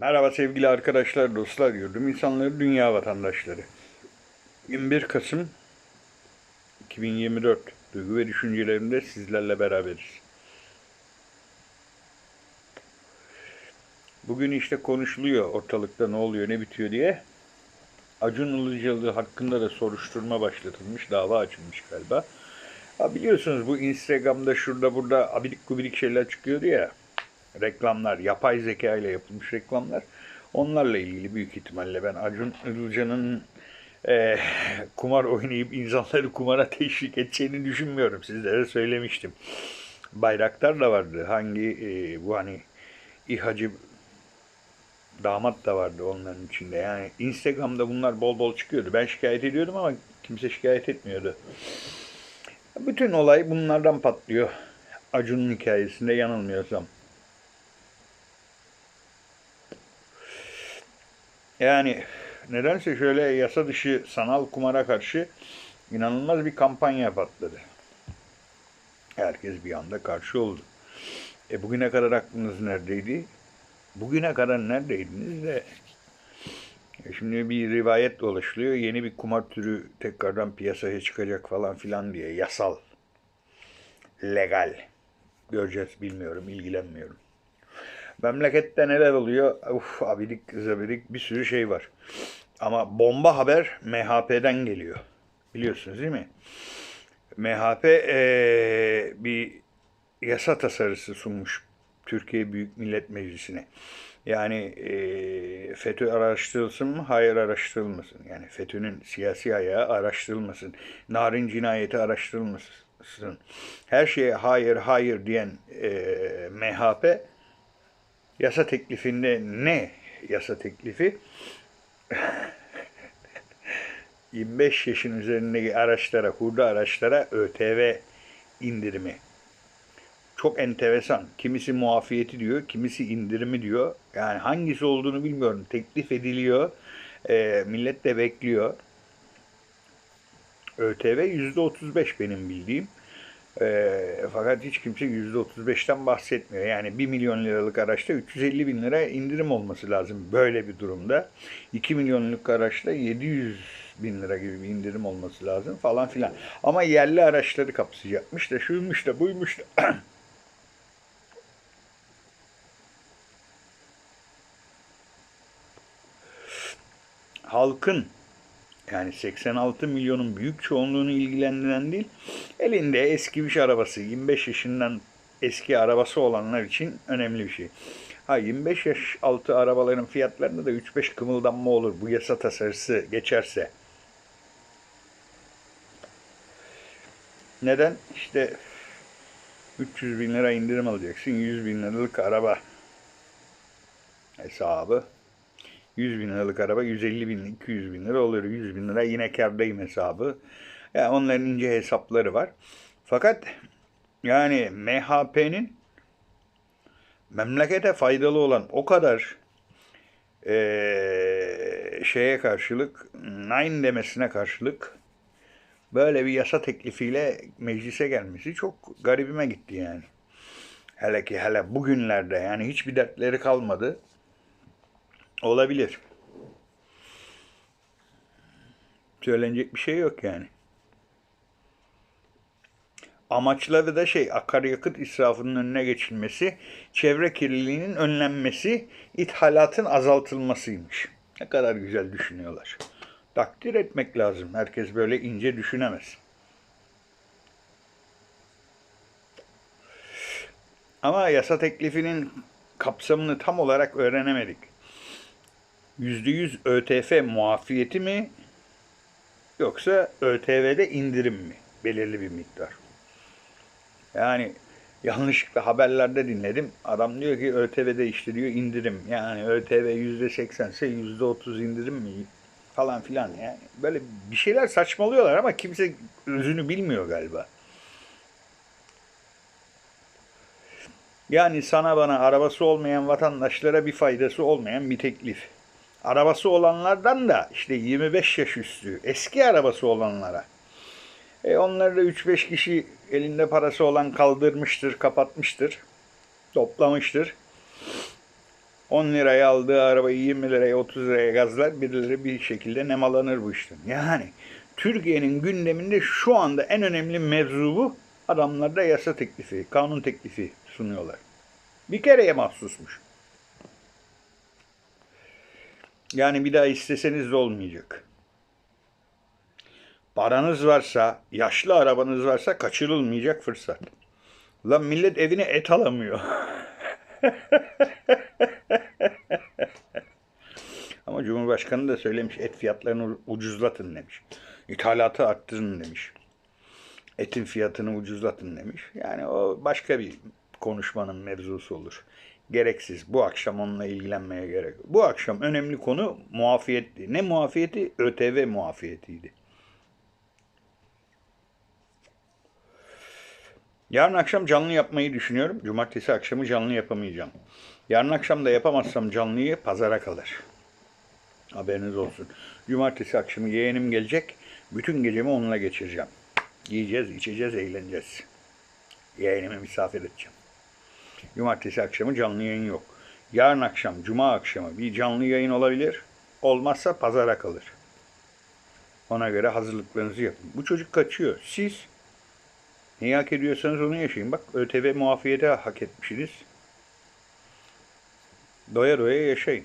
Merhaba sevgili arkadaşlar, dostlar, yurdum insanları, dünya vatandaşları. 21 Kasım 2024 duygu ve düşüncelerimde sizlerle beraberiz. Bugün işte konuşuluyor ortalıkta ne oluyor, ne bitiyor diye. Acun Ilıcalı hakkında da soruşturma başlatılmış, dava açılmış galiba. Ha biliyorsunuz bu Instagram'da şurada burada abidik gubidik şeyler çıkıyordu ya. Reklamlar, yapay zeka ile yapılmış reklamlar. Onlarla ilgili büyük ihtimalle ben Acun Ilıcalı'nın e, kumar oynayıp insanları kumara teşvik edeceğini düşünmüyorum. Sizlere söylemiştim. Bayraktar da vardı. Hangi e, bu hani İHA'cı damat da vardı onların içinde. Yani Instagram'da bunlar bol bol çıkıyordu. Ben şikayet ediyordum ama kimse şikayet etmiyordu. Bütün olay bunlardan patlıyor. Acun'un hikayesinde yanılmıyorsam. Yani nedense şöyle yasa dışı sanal kumara karşı inanılmaz bir kampanya patladı. Herkes bir anda karşı oldu. E bugüne kadar aklınız neredeydi? Bugüne kadar neredeydiniz de? E şimdi bir rivayet dolaşılıyor. Yeni bir kumar türü tekrardan piyasaya çıkacak falan filan diye. Yasal. Legal. Göreceğiz bilmiyorum, ilgilenmiyorum. Memlekette neler oluyor? Uf abidik zabidik bir sürü şey var. Ama bomba haber MHP'den geliyor. Biliyorsunuz değil mi? MHP eee, bir yasa tasarısı sunmuş Türkiye Büyük Millet Meclisi'ne. Yani eee FETÖ araştırılsın mı? Hayır araştırılmasın. Yani FETÖ'nün siyasi ayağı araştırılmasın. Narin cinayeti araştırılmasın. Her şeye hayır hayır diyen eee MHP yasa teklifinde ne yasa teklifi? 25 yaşın üzerindeki araçlara, hurda araçlara ÖTV indirimi. Çok enteresan. Kimisi muafiyeti diyor, kimisi indirimi diyor. Yani hangisi olduğunu bilmiyorum. Teklif ediliyor. Ee, millet de bekliyor. ÖTV %35 benim bildiğim. Ee, fakat hiç kimse %35'ten bahsetmiyor. Yani 1 milyon liralık araçta 350 bin lira indirim olması lazım böyle bir durumda. 2 milyonluk araçta 700 bin lira gibi bir indirim olması lazım falan filan. Ama yerli araçları kapsayacakmış da şuymuş da buymuş da. Halkın yani 86 milyonun büyük çoğunluğunu ilgilendiren değil, elinde eski bir arabası, 25 yaşından eski arabası olanlar için önemli bir şey. Ha 25 yaş altı arabaların fiyatlarında da 3-5 kımıldanma olur bu yasa tasarısı geçerse. Neden? İşte 300 bin lira indirim alacaksın, 100 bin liralık araba hesabı. 100 bin liralık araba 150 bin, 200 bin lira oluyor. 100 bin lira yine kârdayım hesabı. Yani onların ince hesapları var. Fakat yani MHP'nin memlekete faydalı olan o kadar eee, şeye karşılık, nine demesine karşılık böyle bir yasa teklifiyle meclise gelmesi çok garibime gitti yani. Hele ki hele bugünlerde yani hiçbir dertleri kalmadı. Olabilir. Söylenecek bir şey yok yani. Amaçları da şey akaryakıt israfının önüne geçilmesi, çevre kirliliğinin önlenmesi, ithalatın azaltılmasıymış. Ne kadar güzel düşünüyorlar. Takdir etmek lazım. Herkes böyle ince düşünemez. Ama yasa teklifinin kapsamını tam olarak öğrenemedik. %100 ÖTF muafiyeti mi yoksa ÖTV'de indirim mi? Belirli bir miktar. Yani yanlışlıkla haberlerde dinledim. Adam diyor ki ÖTV'de işte indirim. Yani ÖTV %80 ise %30 indirim mi? Falan filan yani. Böyle bir şeyler saçmalıyorlar ama kimse özünü bilmiyor galiba. Yani sana bana arabası olmayan vatandaşlara bir faydası olmayan bir teklif. Arabası olanlardan da işte 25 yaş üstü eski arabası olanlara. E onları da 3-5 kişi elinde parası olan kaldırmıştır, kapatmıştır, toplamıştır. 10 liraya aldığı arabayı 20 liraya 30 liraya gazlar birileri bir şekilde nemalanır bu işten. Yani Türkiye'nin gündeminde şu anda en önemli mevzu bu. Adamlar da yasa teklifi, kanun teklifi sunuyorlar. Bir kereye mahsusmuş. Yani bir daha isteseniz de olmayacak. Paranız varsa, yaşlı arabanız varsa kaçırılmayacak fırsat. Lan millet evine et alamıyor. Ama Cumhurbaşkanı da söylemiş et fiyatlarını ucuzlatın demiş. İthalatı arttırın demiş. Etin fiyatını ucuzlatın demiş. Yani o başka bir konuşmanın mevzusu olur. Gereksiz. Bu akşam onunla ilgilenmeye gerek. Bu akşam önemli konu muafiyetti. Ne muafiyeti? ÖTV muafiyetiydi. Yarın akşam canlı yapmayı düşünüyorum. Cumartesi akşamı canlı yapamayacağım. Yarın akşam da yapamazsam canlıyı pazara kalır. Haberiniz olsun. Cumartesi akşamı yeğenim gelecek. Bütün gecemi onunla geçireceğim. Yiyeceğiz, içeceğiz, eğleneceğiz. Yeğenimi misafir edeceğim. Cumartesi akşamı canlı yayın yok. Yarın akşam, cuma akşamı bir canlı yayın olabilir. Olmazsa pazara kalır. Ona göre hazırlıklarınızı yapın. Bu çocuk kaçıyor. Siz neyi hak ediyorsanız onu yaşayın. Bak ÖTV muafiyeti hak etmişsiniz. Doya doya yaşayın.